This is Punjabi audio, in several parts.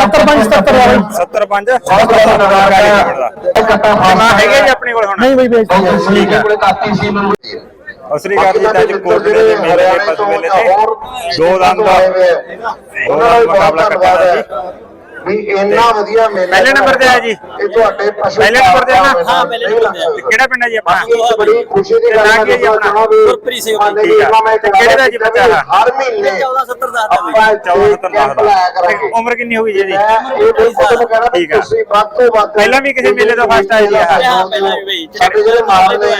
70 5 77 ਵਾਲਾ ਜੀ 75 ਹਾਂ ਹੈਗੇ ਜੀ ਆਪਣੇ ਕੋਲ ਹੁਣ। ਨਹੀਂ ਬਈ ਹੈ ਅਸਲੀ ਗੱਲ ਜੀ ਅੱਜ ਕੋਟੜੇ ਦੇ ਮੇਲੇ ਦੇ ਪਸ ਮੇਲੇ ਤੇ ਦੋ ਦੰਦ ਦਾ ਮੁਕਾਬਲਾ ਕਰਦਾ ਜੀ। ਵੀ ਇੰਨਾ ਵਧੀਆ ਮੇਲਾ ਪਹਿਲੇ ਨੰਬਰ ਤੇ ਆਇਆ ਜੀ? ਇਹ ਤੁਹਾਡੇ ਪਸ਼ੂ ਪਹਿਲੇ ਨੰਬਰ ਤੇ ਆ ਨਾ? ਹਾਂ ਪਹਿਲੇ ਨੰਬਰ ਤੇ ਕਿਹੜਾ ਪਿੰਡ ਹੈ ਜੀ ਆਪਣਾ ਬੜੀ ਖੁਸ਼ੀ ਦੀ ਗੱਲ ਹੈ ਜੀ ਆਪਣਾ? ਗੁਰਪ੍ਰੀਤ ਸਿੰਘ ਆ। ਤੇ ਕਿਹੜੇ ਦਾ ਜੀ ਬੱਚਾ ਹੈ? ਹਰ ਮਹੀਨੇ 1470 ਦਾ ਆਪਾਂ 14 14 ਕੈਂਪ ਲਾਇਆ ਕਰਾਂਗੇ ਉਮਰ ਕਿੰਨੀ ਹੋ ਗਈ ਜੀ ਇਹ ਠੀਕ ਆ। ਤੁਸੀਂ ਵੱਧ ਤੋਂ ਵੱਧ ਪਹਿਲਾਂ ਵੀ ਕਿਸੇ ਮੇਲੇ ਤੋਂ first ਆਏ ਜੀ ਆਹ? ਪਹਿਲਾਂ ਵੀ ਬਈ ਸਾਡੇ ਜਿਹੜੇ ਮਾਲ ਨੇ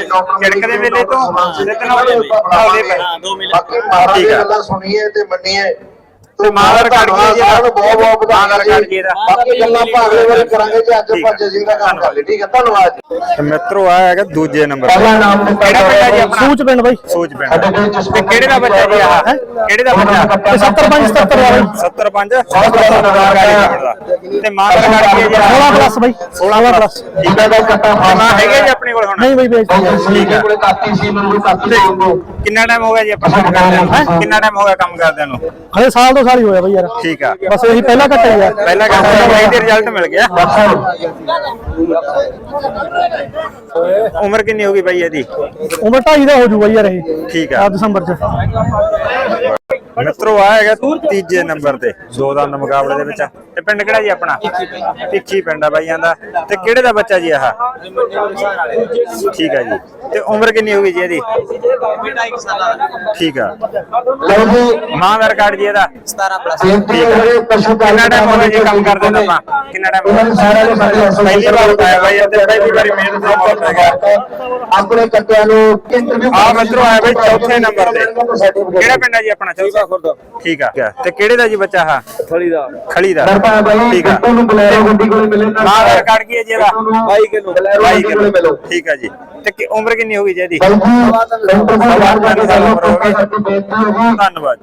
ਝਿੜਕ ਦੇ ਮੇਲੇ ਤੋਂ ਜਿੱਤਣਾ ਉਹਦੇ ਦੋ ਮਿਲੇ ਬਾਕੀ ਠੀਕ ਦੀ ਆ। ਗੱਲਾਂ ਸੁਣੀਏ ਤੇ ਮੰਨੀਏ ਤੇ ਮਾਦਰ ਕੱਢ ਕੇ ਜੀ ਬਹੁਤ ਬਹੁਤ ਵਧਾਈਆਂ ਮਾਦਰ ਕੱਢ ਕੇ ਇਹਦਾ ਬਾਕੀ ਗੱਲਾਂ ਆਪਾਂ ਅਗਲੇ ਵਾਰੀ ਕਰਾਂਗੇ ਜੀ ਅੱਜ ਆ। ਆਪਾਂ ਜਜੀ ਦਾ ਕੰਮ ਕਰ ਲਈ। ਠੀਕ ਹੈ ਧੰਨਵਾਦ ਜੀ। ਤੇ ਮਿੱਤਰੋ ਆ ਹੈਗਾ ਦੂਜੇ ਨੰਬਰ ਪਹਿਲਾ ਤੇ ਨਾਮ ਕਿਹੜਾ ਪਿੰਡ ਹੈ ਜੀ ਆਪਣਾ? ਸੂਚ ਪਿੰਡ ਬਈ। ਸੋਚ ਪਿੰਡ। ਸਾਡੇ ਕੋਲ ਤੇ ਜਸਵੰਤ ਕਿਹੜੇ ਦਾ ਬੱਚਾ ਜੀ ਆਹ ਕਿਹੜੇ ਦਾ ਬੱਚਾ? ਤੇ 70 5 77 ਵਾਲਾ। ਜੀ 75 ਤੇ ਮਾਦਰ ਕੱਢ ਕੇ ਜੀ 16 ਪਲੱਸ ਬਈ। 16 ਪਲੱਸ ਜਿੰਦਾ ਦਾ ਕੱਟਾ ਹਾਂ ਹੈਗੇ ਜੀ ਆਪਣੇ ਕੋਲ ਹੁਣ? ਨਹੀਂ ਬਈ ਹੈ ਠੀਕ ਹੈ ਕੋਲੇ ਕਾਤੀ ਸੀ ਮੈਨੂੰ ਕਾਤੀ ਕਿੰਨਾ ਟਾਈਮ ਹੋ ਗਿਆ ਜੀ ਆਪਾਂ ਕਿੰਨਾ ਟਾਈਮ ਹੋ ਗਿਆ ਕੰਮ ਕਰਦਿਆਂ ਨੂੰ? ਹਲੇ ਸਾਲ ਦੋ ਸਾਲ ਹੀ ਹੋਇਆ ਬਈ ਯਾਰ। ਠੀਕ ਆ। ਬਸ ਇਹੀ ਪਹਿਲਾ ਕੱਟਿਆ ਯਾਰ। ਪਹਿਲਾਂ ਕੰਮ ਦਾ ਦੇ ਰਿਜ਼ਲਟ ਮਿਲ ਗਿਆ। ਉਮਰ ਕਿੰਨੀ ਹੋ ਗਈ ਬਾਈ ਇਹਦੀ? ਉਮਰ ਢਾਈ ਦਾ ਹੋ ਜੂਗਾ ਯਾਰ ਇਹ। ਠੀਕ ਆ। ਆ ਦਸੰਬਰ ਚ। ਮਿੱਤਰੋ ਆ ਹੈਗਾ ਤੀਜੇ ਨੰਬਰ ਤੇ ਦੋ ਦੰਦ ਮੁਕਾਬਲੇ ਦੇ ਵਿੱਚ। ਤੇ ਪਿੰਡ ਕਿਹੜਾ ਜੀ ਆਪਣਾ? ਟਿੱਕੀ ਪਿੰਡ ਆ। ਬਾਈਆਂ ਦਾ। ਤੇ ਕਿਹੜੇ ਦਾ ਬੱਚਾ ਜੀ ਆਹ? ਠੀਕ ਆ ਜੀ। ਤੇ ਉਮਰ ਕਿੰਨੀ ਹੋ ਗਈ ਜੀ ਇਹਦੀ? ਠੀਕ ਆ। ਲਓ ਜੀ ਮਾਂ ਦਾ ਰਿਕਾਰਡ ਜੀ ਇਹਦਾ? 17 ਪਲੱਸ ਕਿੰਨਾ ਟਾਈਮ ਹੋ ਗਿਆ ਜੀ ਕੰਮ ਕਰਦੇ ਨੂੰ ਆਪਾਂ? ਕਿੰਨਾ ਟਾਈਮ ਪਹਿਲੀ ਵਾਰ ਉਠਾਇਆ ਬਾਈ ਤੇ ਪਹਿਲੀ ਵਾਰੀ ਮਿਹਨਤ ਦਾ ਮੁੱਲ ਹੈਗਾ। ਆਪਣੇ ਕੱਟਿਆਂ ਨੂੰ ਇੰਟਰਵਿਊ ਆ ਮਿੱਤਰੋ ਆਇਆ ਬਈ ਚੌਥੇ ਨੰਬਰ ਤੇ। ਕਿਹੜਾ ਪਿੰਡ ਹੈ ਜੀ ਆਪਣਾ? ਚੌਥਾ। ਠੀਕ ਆ। ਤੇ ਕਿਹੜੇ ਦਾ ਜੀ ਬੱਚਾ ਆ ਥਲੀ ਦਾ। ਖਲੀ ਦਾ। ਬਾਈ ਠੀਕ ਆ। ਕੱਟੂ ਨੂੰ ਬੁਲਾਇਓ ਗੱਡੀ ਕੋਲੇ ਮਿਲੇ ਤਾਂ ਮਾਂ ਦਾ ਰਿਕਾਰਡ ਕੀ ਹੈ ਜੀ ਇਹਦਾ। 22 ਕਿਲੋ। ਬੁਲਾਇਓ ਬਾਈ ਗੱਡੀ ਕੋਲੇ ਮਿਲੋ। ਠੀਕ ਆ ਜੀ। ਤੇ ਕਿ- ਉਮਰ ਕਿੰਨੀ ਹੋ ਗਈ ਜੀ ਇਹਦੀ? ਗਈ। ਧੰਨਵਾਦ।